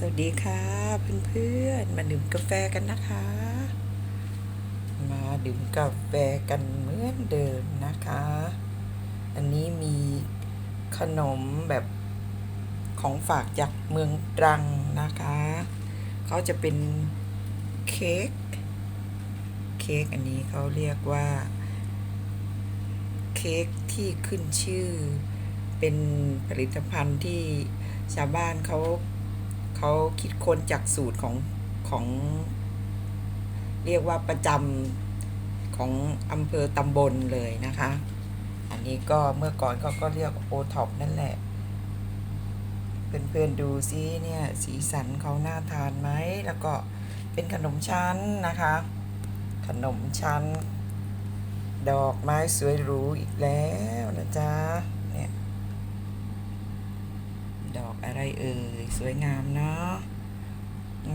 สวัสดีค่ะเพื่อนๆ มาดื่มกาแฟกันนะคะ มาดื่มกาแฟกันเหมือนเดิมนะคะ อันนี้มีขนมแบบของฝากจากเมืองตรังนะคะเขาจะเป็นเค้กเค้กอันนี้เขาเรียกว่า เค้กที่ขึ้นชื่อ เป็นผลิตภัณฑ์ที่ชาวบ้านเขา เขาคิดค้นจากสูตรของของ เรียกว่าประจำของอำเภอตำบลเลยนะคะ อันนี้ก็เมื่อก่อนเขาก็เรียกโอท็อปนั่นแหละ เพื่อนๆดูซิเนี่ยสีสันเขาน่าทานไหม แล้วก็เป็นขนมชั้นนะคะ ขนมชั้น ดอกไม้สวยหรูอีกแล้วนะจ๊ะ เนี่ย ด อะไรเอ่ยสวยงามเนาะ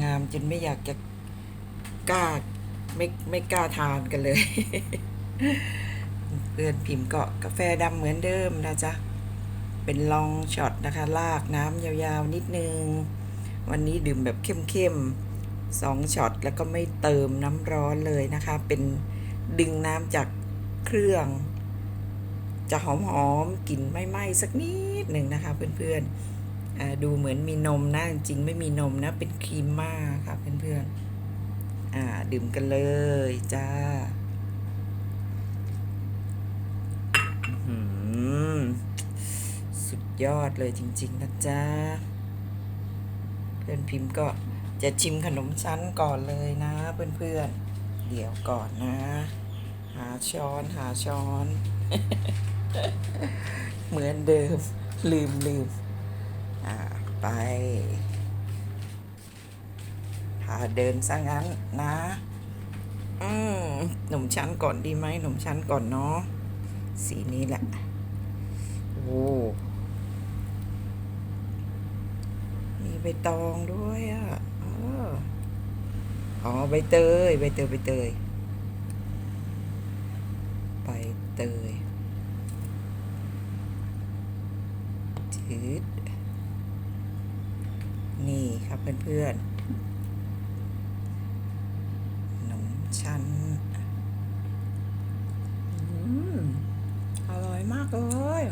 งามจนไม่อยากจะกล้าไม่ไม่กล้าทานกันเลย เพื่อนพิมพ์ก็กาแฟดำเหมือนเดิมนะจ๊ะ เป็นลองช็อตนะคะ ลากน้ำยาวๆนิดนึง วันนี้ดื่มแบบเข้มๆสองช็อตแล้วก็ไม่เติมน้ำร้อนเลยนะคะ เป็นดึงน้ำจากเครื่อง จะหอมๆกลิ่นไหม้สักนิดหนึ่งนะคะเพื่อนๆ ดูเหมือนมีนมนะ จริงไม่มีนมนะ เป็นครีมมากค่ะเพื่อนๆอ่า ดื่มกันเลยจ้าสุดยอดเลยจริง ๆ นะจ๊ะ เพื่อนพิมพ์ก็จะชิมขนมชั้นก่อนเลยนะ เพื่อนๆ เดี๋ยวก่อนนะ หาช้อนหาช้อน เหมือนเดิมลืมลืม อ่าไป พาเดินซะงั้นนะ อืมหนุ่มชั้นก่อนดีไหมหนุ่มชั้นก่อนเนาะสีนี้แหละโอ้มีใบตองด้วยอะอ๋ออ๋อใบเตยใบเตยใบเตยใบเตยจืด เพื่อนๆขนมชั้นอืมอร่อยมากเลย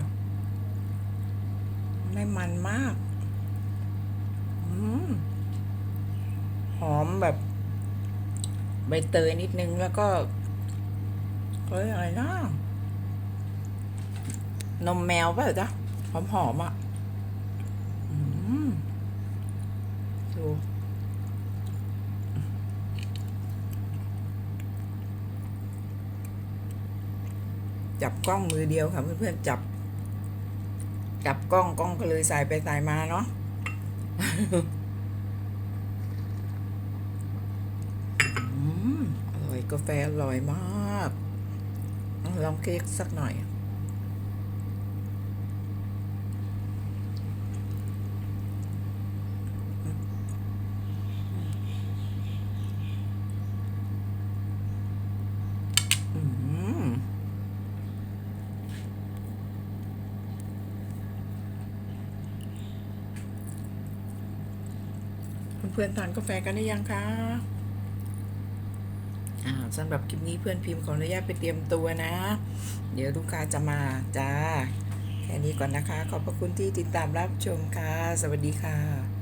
ไม่มันมากอืมหอมแบบ ใบเตยนิดนึงแล้วก็เฮ้ยอะไรนะนมแมวป่ะจ๊ะหอมหอมๆอะ อืม ดูจับกล้องมือเดียวค่ะเพื่อนๆจับ จับกล้องกล้องก็เลยสายไปสายมาเนาะอืมอร่อยกาแฟอร่อยมาก ลองเค้กสักหน่อย อืม เพื่อนๆทานกาแฟกันได้ยังคะอ่าสำหรับคลิปนี้เพื่อนพิมพ์ขออนุญาตไปเตรียมตัวนะ เดี๋ยวลูกค้าจะมาจ้า แค่นี้ก่อนนะคะ ขอบพระคุณที่ติดตามรับชมค่ะ สวัสดีค่ะ